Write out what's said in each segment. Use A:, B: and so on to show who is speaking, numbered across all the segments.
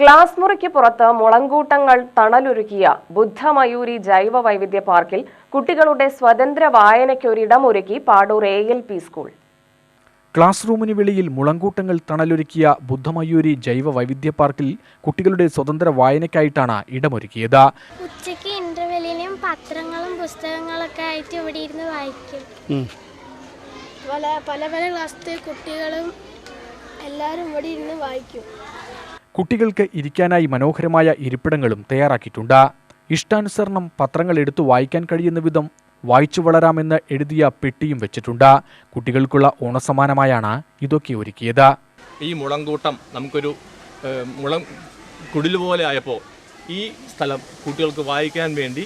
A: Class മുറിക്ക് പുറത്ത് മുളങ്കൂട്ടങ്ങൾ തണലൊരുക്കിയ ബുദ്ധമയൂരി ജൈവ വൈവിധ്യ പാർക്കിൽ കുട്ടികളുടെ സ്വതന്ത്ര വായനയ്ക്കൊരിടമൊരുക്കി Padoor A L P school.
B: Class റൂമിന് വെളിയിൽ മുളങ്കൂട്ടങ്ങൾ തണലൊരുക്കിയ ബുദ്ധമയൂരി ജൈവ വൈവിധ്യ പാർക്കിൽ കുട്ടികളുടെ സ്വതന്ത്ര വായനയ്ക്കായിട്ടാണ് ഇടമൊരുക്കിയത്.
C: ഉച്ചയ്ക്ക് ഇന്റർവെല്ലിലും പത്രങ്ങളും പുസ്തകങ്ങളൊക്കെ ആയിട്ട് ഇവിടെ ഇരുന്ന് വായിക്കും.
D: പല പല പല ക്ലാസ്സിലെ കുട്ടികളും എല്ലാവരും ഇവിടെ ഇരുന്ന് വായിക്കും.
B: കുട്ടികൾക്ക് ഇരിക്കാനായി മനോഹരമായ ഇരിപ്പിടങ്ങളും തയ്യാറാക്കിയിട്ടുണ്ട്. ഇഷ്ടാനുസരണം പത്രങ്ങൾ എടുത്തു വായിക്കാൻ കഴിയുന്ന വിധം വായിച്ചു വളരാമെന്ന് എഴുതിയ പെട്ടിയും വെച്ചിട്ടുണ്ട്. കുട്ടികൾക്കുള്ള ഓണസമാനമായാണ് ഇതൊക്കെ ഒരുക്കിയത്.
E: ഈ മുളങ്കൂട്ടം നമുക്കൊരു മുളം കുടിൽ പോലെ ആയപ്പോൾ ഈ സ്ഥലം കുട്ടികൾക്ക് വായിക്കാൻ വേണ്ടി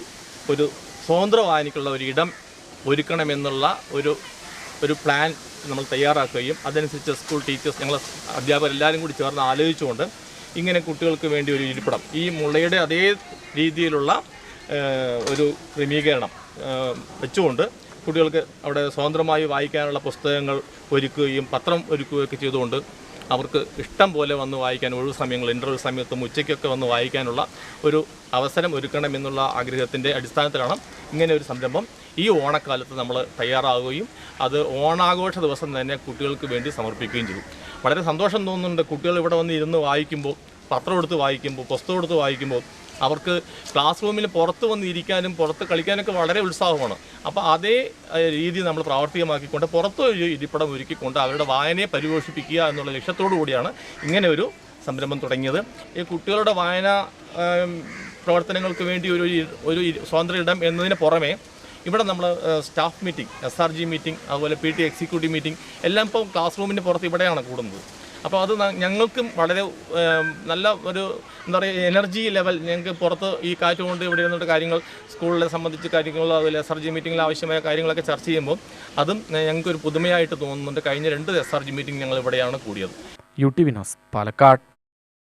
E: ഒരു സ്വതന്ത്ര വായനയ്ക്കുള്ള ഒരു ഇടം ഒരുക്കണമെന്നുള്ള ഒരു ഒരു പ്ലാൻ നമ്മൾ തയ്യാറാക്കുകയും അതനുസരിച്ച് സ്കൂൾ ടീച്ചേഴ്സ് ഞങ്ങൾ അധ്യാപകർ എല്ലാവരും കൂടി ചേർന്ന് ആലോചിച്ചുകൊണ്ട് ഇങ്ങനെ കുട്ടികൾക്ക് വേണ്ടി ഒരു ഇരിപ്പിടം. ഈ മുളയുടെ അതേ രീതിയിലുള്ള ഒരു ക്രമീകരണം വെച്ചുകൊണ്ട് കുട്ടികൾക്ക് അവിടെ സ്വതന്ത്രമായി വായിക്കാനുള്ള പുസ്തകങ്ങൾ ഒരുക്കുകയും പത്രം ഒരുക്കുകയൊക്കെ ചെയ്തുകൊണ്ട് അവർക്ക് ഇഷ്ടം പോലെ വന്ന് വായിക്കാൻ ഒഴിവ് സമയങ്ങൾ ഇന്റർവ്യൂ സമയത്തും ഉച്ചയ്ക്കൊക്കെ വന്ന് വായിക്കാനുള്ള ഒരു അവസരം ഒരുക്കണമെന്നുള്ള ആഗ്രഹത്തിന്റെ അടിസ്ഥാനത്തിലാണ് ഇങ്ങനെ ഒരു സംരംഭം ഈ ഓണക്കാലത്ത് നമ്മൾ തയ്യാറാവുകയും അത് ഓണാഘോഷ ദിവസം തന്നെ കുട്ടികൾക്ക് വേണ്ടി സമർപ്പിക്കുകയും ചെയ്തു. വളരെ സന്തോഷം തോന്നുന്നുണ്ട്. കുട്ടികൾ ഇവിടെ വന്ന് ഇരുന്ന് വായിക്കുമ്പോൾ പത്രം എടുത്ത് വായിക്കുമ്പോൾ പുസ്തകം എടുത്ത് വായിക്കുമ്പോൾ അവർക്ക് ക്ലാസ് റൂമിൽ പുറത്ത് വന്ന് ഇരിക്കാനും പുറത്ത് കളിക്കാനൊക്കെ വളരെ ഉത്സാഹമാണ്. അപ്പോൾ അതേ രീതി നമ്മൾ പ്രാവർത്തികമാക്കിക്കൊണ്ട് പുറത്ത് ഇരിപ്പിടം ഒരുക്കിക്കൊണ്ട് അവരുടെ വായനയെ പരിപോഷിപ്പിക്കുക എന്നുള്ള ലക്ഷ്യത്തോടു കൂടിയാണ് ഇങ്ങനെ ഒരു സംരംഭം തുടങ്ങിയത്. ഈ കുട്ടികളുടെ വായന പ്രവർത്തനങ്ങൾക്ക് വേണ്ടി ഒരു ഒരു സ്വാതന്ത്ര്യ സ്വതന്ത്ര ഇടം എന്നതിന് പുറമെ ഇവിടെ നമ്മൾ staff meeting S R G meeting അതുപോലെ പി ടി എക്സിക്യൂട്ടീവ് മീറ്റിംഗ് എല്ലാം ഇപ്പോൾ ക്ലാസ് റൂമിന്റെ പുറത്ത് ഇവിടെയാണ് കൂടുന്നത്. അപ്പോൾ അത് ഞങ്ങൾക്കും വളരെ നല്ല ഒരു എന്താ പറയുക എനർജി ലെവൽ ഞങ്ങൾക്ക് പുറത്ത് ഈ കാറ്റ് കൊണ്ട് ഇവിടെ ഇരുന്നിട്ട് കാര്യങ്ങൾ സ്കൂളിലെ സംബന്ധിച്ച് കാര്യങ്ങൾ അതുപോലെ എസ് ആർ ജി മീറ്റിങ്ങിൽ ആവശ്യമായ കാര്യങ്ങളൊക്കെ ചർച്ച ചെയ്യുമ്പോൾ അതും ഞങ്ങൾക്കൊരു പുതുമയായിട്ട് തോന്നുന്നുണ്ട്. കഴിഞ്ഞ രണ്ട് എസ് ആർ ജി മീറ്റിംഗ് ഞങ്ങൾ ഇവിടെയാണ് കൂടിയത്.
B: യു ടി വിനോസ് പാലക്കാട്.